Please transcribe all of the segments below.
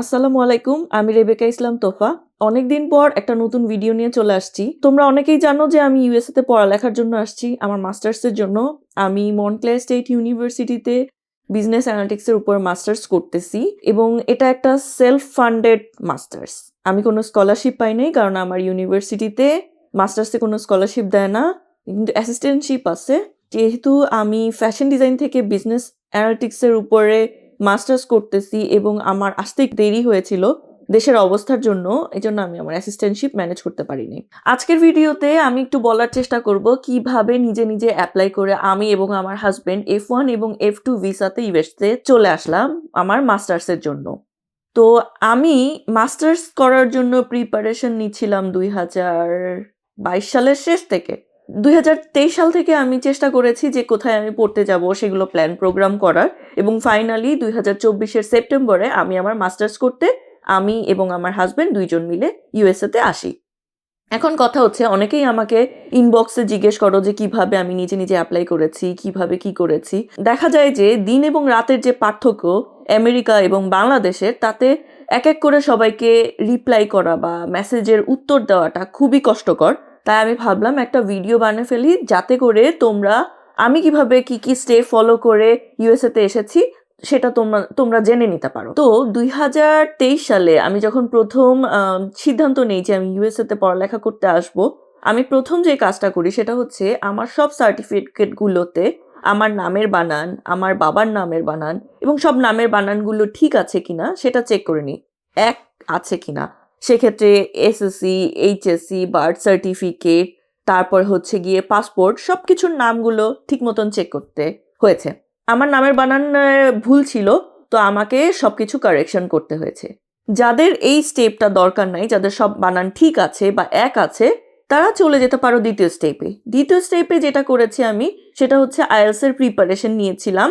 আসসালামু আলাইকুম, আমি রেবেকা ইসলাম তোফা। অনেকদিন পর একটা নতুন ভিডিও নিয়ে চলে আসছি। তোমরা অনেকেই জানো যে আমি ইউএসএ তে পড়ালেখার জন্য আসছি, আমার মাস্টার্সের জন্য। আমি মন্টক্লে স্টেট ইউনিভার্সিটিতে বিজনেস অ্যানালিটিক্সের উপর মাস্টার্স করতেছি এবং এটা একটা সেলফ ফান্ডেড মাস্টার্স আমি কোনো স্কলারশিপ পাই নাই, কারণ আমার ইউনিভার্সিটিতে মাস্টার্সে কোনো স্কলারশিপ দেয় না, কিন্তু অ্যাসিস্ট্যান্টশিপ আছে। যেহেতু আমি ফ্যাশন ডিজাইন থেকে বিজনেস অ্যানালিটিক্সের উপরে মাস্টার্স করতেছি এবং আমার আসতে দেরি হয়েছিল দেশের অবস্থার জন্য এই জন্য আমি আমার অ্যাসিস্ট্যান্টশিপ ম্যানেজ করতে পারিনি। আজকের ভিডিওতে আমি একটু বলার চেষ্টা করব কীভাবে নিজে নিজে অ্যাপ্লাই করে আমি এবং আমার হাজব্যান্ড এফ ওয়ান এবং এফ টু ভিসাতে ইউএসতে চলে আসলাম আমার মাস্টার্সের জন্য। তো আমি মাস্টার্স করার জন্য প্রিপারেশন নিচ্ছিলাম দুই হাজার বাইশ সালের শেষ থেকে। দুই হাজার তেইশ সাল থেকে আমি চেষ্টা করেছি যে কোথায় আমি পড়তে যাব সেগুলো প্ল্যান প্রোগ্রাম করার। এবং ফাইনালি দুই হাজার চব্বিশের সেপ্টেম্বরে আমি আমার মাস্টার্স করতে আমি এবং আমার হাজব্যান্ড দুইজন মিলে ইউএসএতে আসি। এখন কথা হচ্ছে, অনেকেই আমাকে ইনবক্সে জিজ্ঞেস করো যে কীভাবে আমি নিজে নিজে অ্যাপ্লাই করেছি, কীভাবে কি করেছি। দেখা যায় যে দিন এবং রাতের যে পার্থক্য আমেরিকা এবং বাংলাদেশের, তাতে এক এক করে সবাইকে রিপ্লাই করা বা মেসেজের উত্তর দেওয়াটা খুবই কষ্টকর। তাই আমি ভাবলাম একটা ভিডিও বানিয়ে ফেলি যাতে করে তোমরা, আমি কীভাবে কি কি স্টেপ ফলো করে ইউএসএতে এসেছি সেটা তোমরা তোমরা জেনে নিতে পারো। তো দুই হাজার তেইশ সালে আমি যখন প্রথম সিদ্ধান্ত নেই যে আমি ইউএসএতে পড়ালেখা করতে আসব, আমি প্রথম যে কাজটা করি সেটা হচ্ছে আমার সব সার্টিফিকেটগুলোতে আমার নামের বানান, আমার বাবার নামের বানান এবং সব নামের বানানগুলো ঠিক আছে কিনা সেটা চেক করে নিই। এক আছে কিনা। সেক্ষেত্রে এসএসসি এইচএসসি বার্থ সার্টিফিকেট তারপর হচ্ছে গিয়ে পাসপোর্ট সব কিছুর নামগুলো ঠিক মতন চেক করতে হয়েছে। আমার নামের বানান ভুল ছিল, তো আমাকে সব কিছু কারেকশন করতে হয়েছে। যাদের এই স্টেপটা দরকার নাই, যাদের সব বানান ঠিক আছে বা এক আছে, তারা চলে যেতে পারো দ্বিতীয় স্টেপে দ্বিতীয় স্টেপে যেটা করেছি আমি, সেটা হচ্ছে আইএলস এর প্রিপারেশন নিয়েছিলাম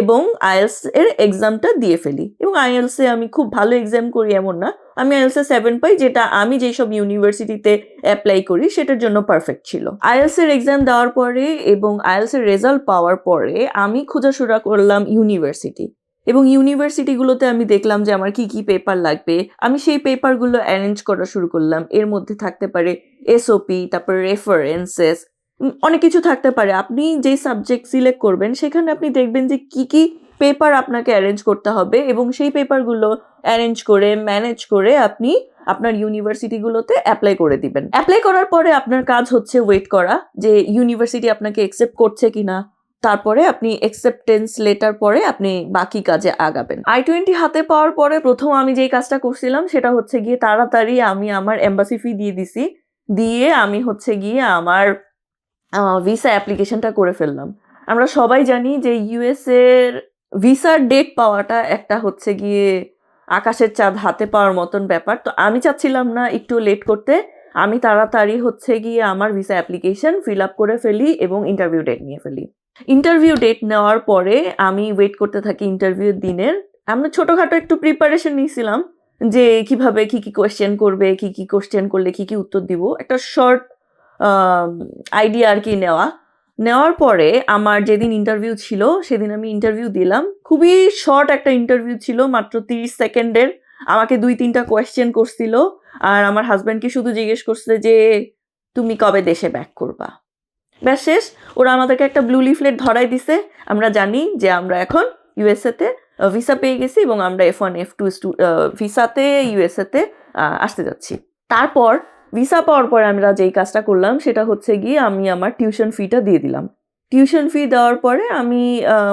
এবং আইএলস এর এক্সামটা দিয়ে ফেলি। এবং আইএলস এ আমি খুব ভালো এক্সাম করি এমন না আমি আইএলস সেভেন পাই, যেটা আমি যেসব ইউনিভার্সিটিতে অ্যাপ্লাই করি, সেটার জন্য পারফেক্ট ছিল। আইএলস এর এক্সাম দেওয়ার পরে এবং আইএলস এর রেজাল্ট পাওয়ার পরে আমি খোঁজাশুরা করলাম ইউনিভার্সিটি এবং ইউনিভার্সিটিগুলোতে আমি দেখলাম যে আমার কি কি পেপার লাগবে। আমি সেই পেপারগুলো অ্যারেঞ্জ করা শুরু করলাম। এর মধ্যে থাকতে পারে এসওপি তারপর রেফারেন্সেস অনেক কিছু থাকতে পারে। আপনি যেই সাবজেক্ট সিলেক্ট করবেন, সেখানে আপনি দেখবেন যে কি কি পেপার আপনাকে অ্যারেঞ্জ করতে হবে এবং সেই পেপারগুলো অ্যারেঞ্জ করে ম্যানেজ করে আপনি আপনার ইউনিভার্সিটিগুলোতে অ্যাপ্লাই করে দিবেন। অ্যাপ্লাই করার পরে আপনার কাজ হচ্ছে ওয়েট করা যে ইউনিভার্সিটি আপনাকে অ্যাকসেপ্ট করছে কি না তারপরে আপনি অ্যাকসেপ্টেন্স লেটার পরে আপনি বাকি কাজে আগাবেন। আই টোয়েন্টি হাতে পাওয়ার পরে প্রথম আমি যেই কাজটা করছিলাম সেটা হচ্ছে গিয়ে তাড়াতাড়ি আমি আমার এম্বাসি ফি দিয়ে দিছি। দিয়ে আমি হচ্ছে গিয়ে আমার ভিসা অ্যাপ্লিকেশনটা করে ফেললাম। আমরা সবাই জানি যে ইউএস এর ভিসার ডেট পাওয়াটা একটা হচ্ছে গিয়ে আকাশের চাঁদ হাতে পাওয়ার মতন ব্যাপার। তো আমি চাচ্ছিলাম না একটু লেট করতে। আমি তাড়াতাড়ি হচ্ছে গিয়ে আমার ভিসা অ্যাপ্লিকেশন ফিল আপ করে ফেলি এবং ইন্টারভিউ ডেট নিয়ে ফেলি। ইন্টারভিউ ডেট নেওয়ার পরে আমি ওয়েট করতে থাকি ইন্টারভিউ দিনের। আমরা ছোটোখাটো একটু প্রিপারেশন নিয়েছিলাম যে কীভাবে কি কি কোয়েশ্চেন করবে, কি কি কোয়েশ্চেন করলে কি কি উত্তর দিব। একটা শর্ট আইডিয়া আর কি নেওয়া। নেওয়ার পরে আমার যেদিন ইন্টারভিউ ছিল, সেদিন আমি ইন্টারভিউ দিলাম। খুবই শর্ট একটা ইন্টারভিউ ছিল, মাত্র তিরিশ সেকেন্ডের আমাকে দুই তিনটা কোয়েশ্চেন করছিল, আর আমার হাজব্যান্ডকে শুধু জিজ্ঞেস করছে যে, তুমি কবে দেশে ব্যাক করবা? ব্যাস শেষ। ওরা আমাদেরকে একটা ব্লু লিফলেট ধরাই দিছে। আমরা জানি যে আমরা এখন ইউএসএতে ভিসা পেয়ে গেছি এবং আমরা এফ ওয়ান এফ টু ভিসাতে ইউএসএতে আসতে যাচ্ছি। তারপর ভিসা পাওয়ার পর আমরা যেই কাজটা করলাম, সেটা হচ্ছে গিয়ে আমি আমার টিউশন ফিটা দিয়ে দিলাম। টিউশন ফি দেওয়ার পরে আমি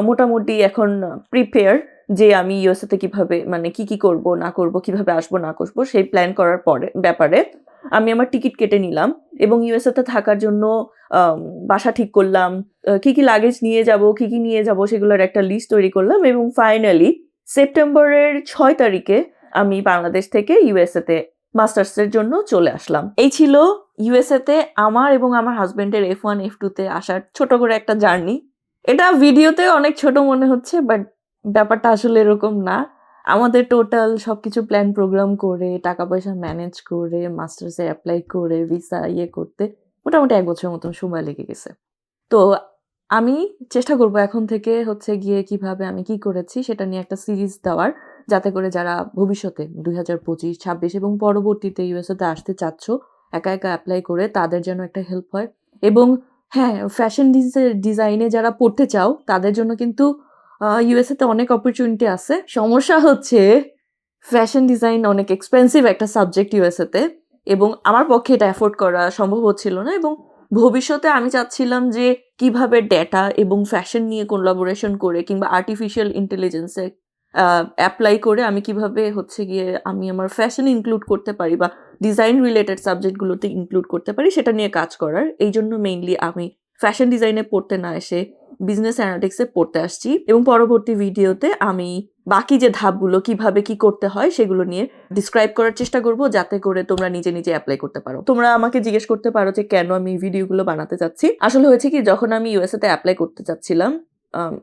মোটামুটি এখন প্রিপেয়ার যে আমি ইউএসএতে কীভাবে মানে কি কি করব, না করব, কীভাবে আসব, না করব, সেই প্ল্যান করার পরে, ব্যাপারে আমি আমার টিকিট কেটে নিলাম এবং ইউএসএতে থাকার জন্য বাসা ঠিক করলাম কি কি লাগেজ নিয়ে যাব, কি কি নিয়ে যাব সেগুলোর একটা লিস্ট তৈরি করলাম এবং ফাইনালি সেপ্টেম্বরের ছয় তারিখে আমি বাংলাদেশ থেকে ইউএসএতে মাস্টার্সের জন্য চলে আসলাম। এই ছিল ইউএসএতে আমার এবং আমার হাজবেন্ডের এফ ওয়ান এফ টুতে আসার ছোট করে একটা জার্নি। এটা ভিডিওতে অনেক ছোট মনে হচ্ছে, বাট ব্যাপারটা আসলে এরকম না। আমাদের টোটাল সবকিছু প্ল্যান প্রোগ্রাম করে টাকা পয়সা ম্যানেজ করে, মাস্টার্সে অ্যাপ্লাই করে, ভিসা ইয়ে করতে মোটামুটি এক বছরের মতন সময় লেগে গেছে। তো আমি চেষ্টা করব এখন থেকে হচ্ছে গিয়ে কীভাবে আমি কি করেছি সেটা নিয়ে একটা সিরিজ দেওয়ার। যাতে করে যারা ভবিষ্যতে দুই হাজার পঁচিশ, ছাব্বিশ এবং পরবর্তীতে ইউএসএতে আসতে চাচ্ছ, একা একা অ্যাপ্লাই করে তাদের যেন একটা হেল্প হয়। এবং হ্যাঁ ফ্যাশন ডিজাইনে যারা পড়তে চাও, তাদের জন্য কিন্তু ইউএসএতে অনেক অপরচুনিটি আছে। সমস্যা হচ্ছে ফ্যাশন ডিজাইন অনেক এক্সপেন্সিভ একটা সাবজেক্ট ইউএসএতে এবং আমার পক্ষে এটা অ্যাফোর্ড করা সম্ভব হচ্ছিল না এবং ভবিষ্যতে আমি চাচ্ছিলাম যে কীভাবে ডেটা এবং ফ্যাশন নিয়ে কোলাবোরেশন করে কিংবা আর্টিফিশিয়াল ইন্টেলিজেন্সে অ্যাপ্লাই করে আমি কীভাবে হচ্ছে গিয়ে আমি আমার ফ্যাশন ইনক্লুড করতে পারি বা ডিজাইন রিলেটেড সাবজেক্টগুলোতে ইনক্লুড করতে পারি, সেটা নিয়ে কাজ করার। এই জন্য মেইনলি আমি ফ্যাশন ডিজাইনে পড়তে না এসে বিজনেস অ্যানালিটিক্সে পড়তে আসছি এবং পরবর্তী ভিডিওতে আমি বাকি যে ধাপগুলো কীভাবে কি করতে হয়, সেগুলো নিয়ে ডিসক্রাইব করার চেষ্টা করব যাতে করে তোমরা নিজে নিজে অ্যাপ্লাই করতে পারো। তোমরা আমাকে জিজ্ঞেস করতে পারো যে কেন আমি ভিডিওগুলো বানাতে চাচ্ছি। আসলে হয়েছে কি, যখন আমি ইউএসএ তে অ্যাপ্লাই করতে চাচ্ছিলাম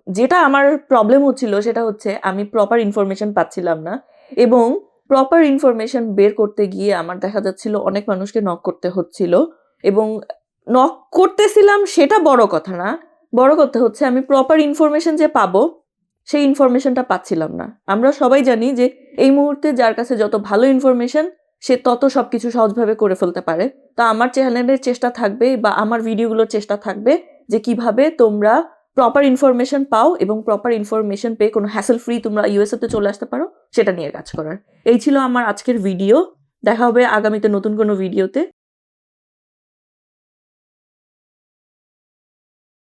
যেটা আমার প্রবলেম হচ্ছিল সেটা হচ্ছে আমি প্রপার ইনফরমেশন পাচ্ছিলাম না এবং প্রপার ইনফরমেশন বের করতে গিয়ে আমার দেখা যাচ্ছিল অনেক মানুষকে নক করতে হচ্ছিল এবং নক করতেছিলাম সেটা বড় কথা না। বড় কথা হচ্ছে আমি প্রপার ইনফরমেশন যে পাবো সেই ইনফরমেশনটা পাচ্ছিলাম না। আমরা সবাই জানি যে এই মুহূর্তে যার কাছে যত ভালো ইনফরমেশন সে তত সব কিছু সহজভাবে করে ফেলতে পারে। তো আমার চ্যানেলের চেষ্টা থাকবে বা আমার ভিডিওগুলোর চেষ্টা থাকবে যে কীভাবে তোমরা প্রপার ইনফরমেশন পাও এবং প্রপার ইনফরমেশন পেয়ে কোনো হ্যাসেল ফ্রি তোমরা ইউএসএতে চলে আসতে পারো, সেটা নিয়ে কাজ করার। এই ছিল আমার আজকের ভিডিও দেখা হবে আগামীতে নতুন কোনো ভিডিওতে